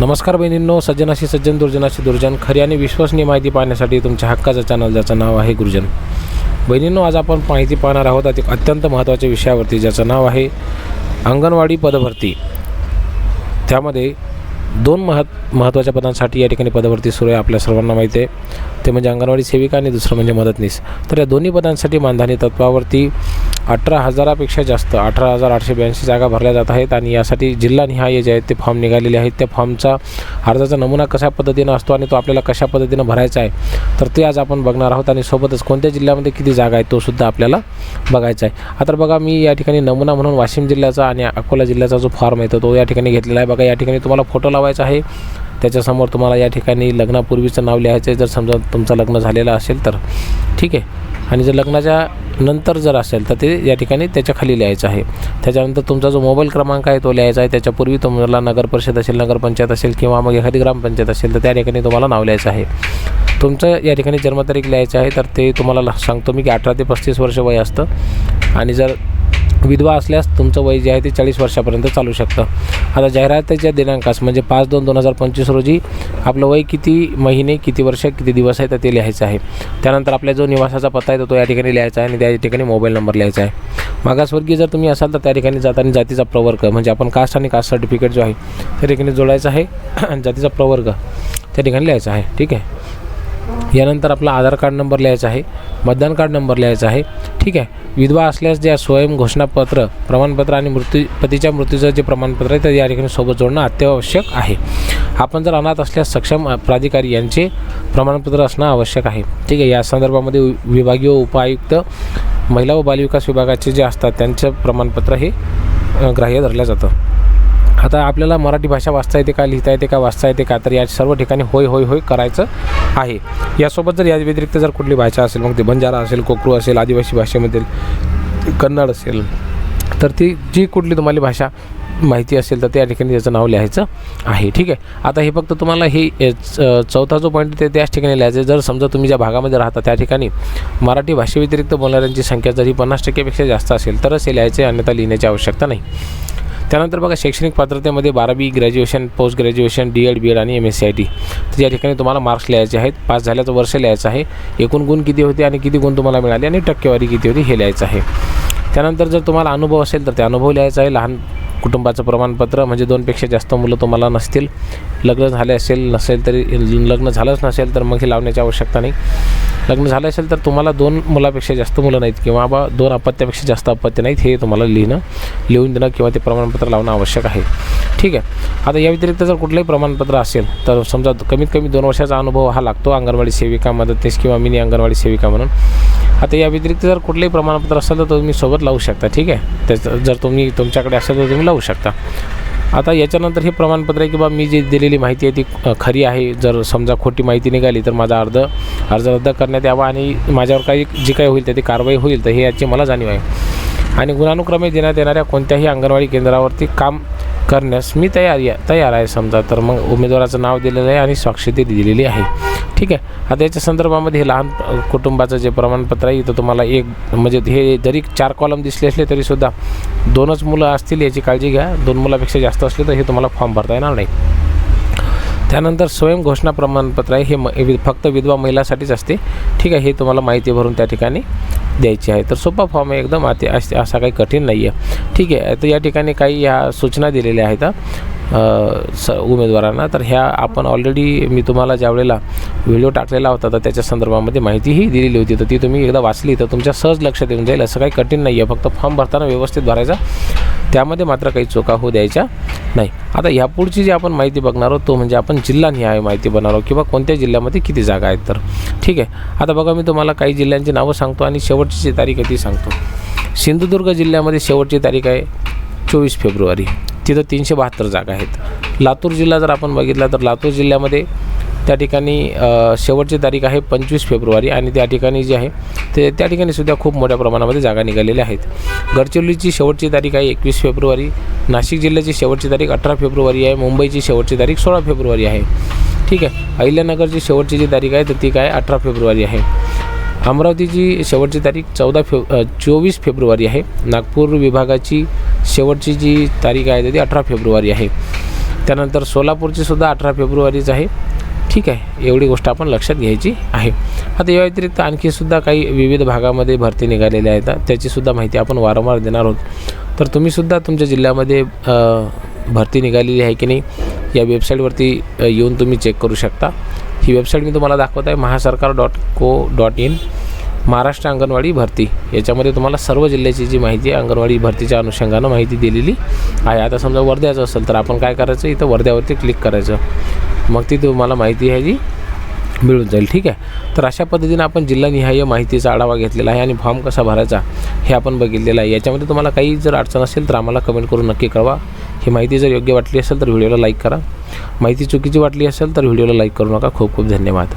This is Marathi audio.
नमस्कार बहिणींनो सज्जनाशी सज्जन दुर्जनाशी दुर्जन खरी आणि विश्वसनीय माहिती पाहण्यासाठी तुमच्या हक्काचं चॅनल ज्याचं नाव आहे गुरुजन. बहिणींनो आज आपण माहिती पाहणार आहोत अति अत्यंत महत्त्वाच्या विषयावरती ज्याचं नाव आहे अंगणवाडी पदभरती. त्यामध्ये दोन महत् महत्त्वाच्या पदांसाठी या ठिकाणी पदभरती सुरू आहे आपल्या सर्वांना माहिती आहे. ते म्हणजे अंगणवाडी सेविका आणि दुसरं म्हणजे मदतनीस. तर या दोन्ही पदांसाठी मानधनी तत्वावरती अठरा हजारापेक्षा जास्त अठरा हजार आठशे ब्याऐंशी जागा भरल्या जात आहेत आणि यासाठी जिल्हानिहाय जे आहेत ते फॉर्म निघालेले आहेत. त्या फॉर्मचा अर्जाचा नमुना कशा पद्धतीनं असतो आणि तो आपल्याला कशा पद्धतीनं भरायचा आहे? तर ते आज आपण बघणार आहोत आणि सोबतच कोणत्या जिल्ह्यामध्ये किती जागा आहे तो सुद्धा आपल्याला बघायचा आहे. आता बघा मी या ठिकाणी नमुना म्हणून वाशिम जिल्ह्याचा आणि अकोला जिल्ह्याचा जो फॉर्म आहे तो या ठिकाणी घेतलेला आहे. बघा या ठिकाणी तुम्हाला फोटो लावायचा आहे. त्याच्यासमोर तुम्हाला या ठिकाणी लग्नापूर्वीचं नाव लिहायचं आहे. जर समजा तुमचं लग्न झालेलं असेल तर. ठीक आहे. आणि जर लग्नाच्या नंतर जर असेल तर ते या ठिकाणी त्याच्याखाली लिहायचं आहे. त्याच्यानंतर तुमचा जो मोबाईल क्रमांक आहे तो लिहायचा आहे. त्याच्यापूर्वी तुम्हाला नगर परिषद असेल नगरपंचायत असेल किंवा मग एखादी ग्रामपंचायत असेल तर त्या ठिकाणी तुम्हाला नाव लिहायचं आहे. तुमचं या ठिकाणी जन्मतारीख लिहायचं आहे तर ते तुम्हाला ल- सांगतो मी की अठरा ते पस्तीस वर्ष वय असतं. आणि जर विधवा असल्यास तुमचं वय जे आहे ते चाळीस वर्षापर्यंत चालू शकतं. आता जाहिरातीच्या दिनांकास म्हणजे पाच दोन दोन हजार पंचवीस रोजी आपलं वय किती महिने किती वर्ष किती दिवस आहे तर ते लिहायचं आहे. त्यानंतर आपल्या जो निवासाचा पत्ता आहे तो या ठिकाणी लिहायचा आहे आणि त्या ठिकाणी मोबाईल नंबर लिहायचा आहे. मागासवर्गीय जर तुम्ही असाल तर त्या ठिकाणी जाताना जातीचा प्रवर्ग म्हणजे आपण कास्ट आणि कास्ट सर्टिफिकेट जो आहे त्या ठिकाणी जोडायचा आहे. आणि जातीचा प्रवर्ग त्या ठिकाणी लिहायचा आहे. ठीक आहे? यानंतर आपला आधार कार्ड नंबर लिहायचा आहे मतदान कार्ड नंबर लिहायचा आहे ठीक आहे. विधवा असल्यास ज्या स्वयं घोषणापत्र प्रमाणपत्र आणि मृत्यू पतीच्या मृत्यूचं जे प्रमाणपत्र आहे ते या ठिकाणी सोबत जोडणं अत्यावश्यक आहे. आपण जर अनाथ असल्यास सक्षम प्राधिकारी यांचे प्रमाणपत्र असणं आवश्यक आहे. ठीक आहे या संदर्भामध्ये वि- विभागीय उपायुक्त महिला व बालविकास विभागाचे जे असतात त्यांचं प्रमाणपत्र हे ग्राह्य धरलं जातं. आता आपल्याला मराठी भाषा वाचता येते का लिहिता येते का वाचता येते का? तर या सर्व ठिकाणी होय होय होय करायचं आहे. यासोबत जर या व्यतिरिक्त जर कुठली भाषा असेल मग ते बंजारा असेल कोकरू असेल आदिवासी भाषेमध्ये कन्नड असेल तर ती जी कुठली तुम्हाला भाषा माहिती असेल तर त्या ठिकाणी त्याचं नाव लिहायचं आहे. ठीक आहे? आता हे फक्त तुम्हाला हे ए, च- चौथा जो पॉईंट ते त्याच ठिकाणी लिहायचं जर समजा तुम्ही ज्या भागामध्ये राहता त्या ठिकाणी मराठी भाषेव्यतिरिक्त बोलणाऱ्यांची संख्या जरी पन्नास टक्केपेक्षा जास्त असेल तरच हे लिहायचे अन्यथा लिहिण्याची आवश्यकता नाही. त्यानंतर बघा शैक्षणिक पात्रतेमध्ये बारावी graduation post graduation D Ed B Ed आणि M S C I T. तर या ठिकाणी तुम्हाला मार्क्स लिहायचे आहेत. पास झाल्याचं वर्ष लिहायचं आहे. एकूण गुण किती होते आणि किती गुण तुम्हाला मिळाले आणि टक्केवारी किती होती हे लिहायचं आहे. त्यानंतर जर तुम्हाला अनुभव असेल तर ते अनुभव लिहायचा आहे. लहान कुटुंबाचं प्रमाणपत्र म्हणजे दोनपेक्षा जास्त मुलं तुम्हाला नसतील लग्न झाले असेल नसेल तरी लग्न झालंच नसेल तर मग हे लावण्याची आवश्यकता नाही. लग्न झालं असेल तर तुम्हाला दोन मुलापेक्षा जास्त मुलं नाहीत किंवा बा दोन अपत्यापेक्षा जास्त अपत्य नाहीत हे तुम्हाला लिहिणं लिहून देणं किंवा ते प्रमाणपत्र लावणं आवश्यक आहे. ठीक आहे. आता या व्यतिरिक्त जर कुठलंही प्रमाणपत्र असेल तर समजा कमीत कमी दोन वर्षाचा अनुभव हा लागतो अंगणवाडी सेविका मदतनीस किंवा मिनी अंगणवाडी सेविका म्हणून. आता या व्यतिरिक्त जर कुठलंही प्रमाणपत्र असेल तर तुम्ही सोबत लावू शकता ठीक आहे. त्याचं जर तुम्ही तुमच्याकडे असेल तर तुम्ही लावू शकता. आता याच्यानंतर हे प्रमाणपत्र आहे की बा मी जी दिलेली माहिती आहे ती खरी आहे. जर समजा खोटी माहिती निघाली तर माझा अर्ज अर्ज रद्द करण्यात यावा आणि माझ्यावर काही जी काही होईल त्याची कारवाई होईल. तर हे याची मला जाणीव आहे. आणि गुणानुक्रमे देण्यात येणाऱ्या कोणत्याही अंगणवाडी केंद्रावरती काम करण्यास मी तयार या तयार आहे समजा. तर मग उमेदवाराचं नाव दिलेलं आहे आणि स्वाक्षरी दिलेली आहे. ठीक आहे? आता याच्या संदर्भामध्ये हे लहान कुटुंबाचं जे प्रमाणपत्र आहे इथं तुम्हाला एक म्हणजे हे जरी चार कॉलम दिसले असले तरीसुद्धा दोनच मुलं असतील याची काळजी घ्या. दोन मुलापेक्षा जास्त असले तर हे तुम्हाला फॉर्म भरता येणार नाही. त्यानंतर स्वयं घोषणा प्रमाणपत्र आहे. हे म वि- फक्त विधवा महिलासाठीच असते. ठीक आहे? हे तुम्हाला माहिती भरून त्या ठिकाणी. द्यायची आहे. तर सोपा फॉर्म आहे एकदम अति असा काही कठीण नाही आहे ठीक आहे तर या ठिकाणी काही ह्या सूचना दिलेल्या आहेत स उमेदवारांना. तर ह्या आपण ऑलरेडी मी तुम्हाला ज्या वेळेला व्हिडिओ टाकलेला होता तर त्याच्या संदर्भामध्ये माहितीही दिलेली होती. तर ती तुम्ही एकदा वाचली तर तुमच्या सहज लक्षात येऊन जाईल. असं काही कठीण नाही आहे फक्त फॉर्म भरताना व्यवस्थित भरायचा. त्यामध्ये मात्र काही चुका होऊ द्यायच्या नाही. आता ह्यापुढची जी आपण माहिती बघणार आहोत तो म्हणजे आपण जिल्हानिहाय माहिती बनवणार आहोत किंवा कोणत्या जिल्ह्यामध्ये किती जागा आहेत तर. ठीक आहे. आता बघा मी तुम्हाला काही जिल्ह्यांची नावं सांगतो आणि शेवटची जी तारीख आहे ती सांगतो. सिंधुदुर्ग जिल्ह्यामध्ये शेवटची तारीख आहे चोवीस फेब्रुवारी. तिथं तीनशे बहात्तर जागा आहेत. लातूर जिल्हा जर आपण बघितला तर लातूर जिल्ह्यामध्ये त्या ठिकाणी शेवटची तारीख आहे पंचवीस फेब्रुवारी आणि त्या ठिकाणी जे आहे ते त्या ठिकाणी सुद्धा खूप मोठ्या प्रमाणामध्ये जागा निघालेल्या आहेत. गडचिरोलीची शेवटची तारीख आहे एकवीस फेब्रुवारी. नाशिक जिल्ह्याची शेवटची तारीख अठरा फेब्रुवारी आहे. मुंबईची शेवटची तारीख सोळा फेब्रुवारी आहे. ठीक आहे. अहिल्यानगरची शेवटची जी तारीख आहे तर ती काय? अठरा फेब्रुवारी आहे. अमरावतीची शेवटची तारीख चौदा फेब चोवीस फेब्रुवारी आहे. नागपूर विभागाची शेवटची जी तारीख आहे तर ती अठरा फेब्रुवारी आहे. त्यानंतर सोलापूरची सुद्धा अठरा फेब्रुवारीच आहे. ठीक आहे. एवढी गोष्ट आपण लक्षात घ्यायची आहे. आता या व्यतिरिक्त आणखीसुद्धा काही विविध भागामध्ये भरती निघालेल्या आहेत. त्याचीसुद्धा माहिती आपण वारंवार देणार आहोत. तर तुम्हीसुद्धा तुमच्या जिल्ह्यामध्ये भरती निघालेली आहे की नाही या वेबसाईटवरती येऊन तुम्ही चेक करू शकता. ही वेबसाईट मी तुम्हाला दाखवत आहे Mahasarkar dot co dot in Maharashtra anganwadi भरती. याच्यामध्ये तुम्हाला सर्व जिल्ह्याची जी माहिती आहे अंगणवाडी भरतीच्या अनुषंगानं माहिती दिलेली आहे. आता समजा वर्ध्याचं असेल तर आपण काय करायचं? इथं वर्ध्यावरती क्लिक करायचं. मग ती तुम्हाला माहिती आहे जी मिळून जाईल ठीक आहे? तर अशा पद्धतीने आपण जिल्हानिहाय माहितीचा आढावा घेतलेला आहे आणि फॉर्म कसा भरायचा हे आपण बघितलेलं आहे. याच्यामध्ये तुम्हाला काही जर अडचण असेल तर आम्हाला कमेंट करून नक्की कळवा. ही माहिती जर योग्य वाटली असेल तर व्हिडिओला लाईक करा. माहिती चुकीची वाटली असेल तर व्हिडिओला लाईक करू नका. खूप खूप धन्यवाद.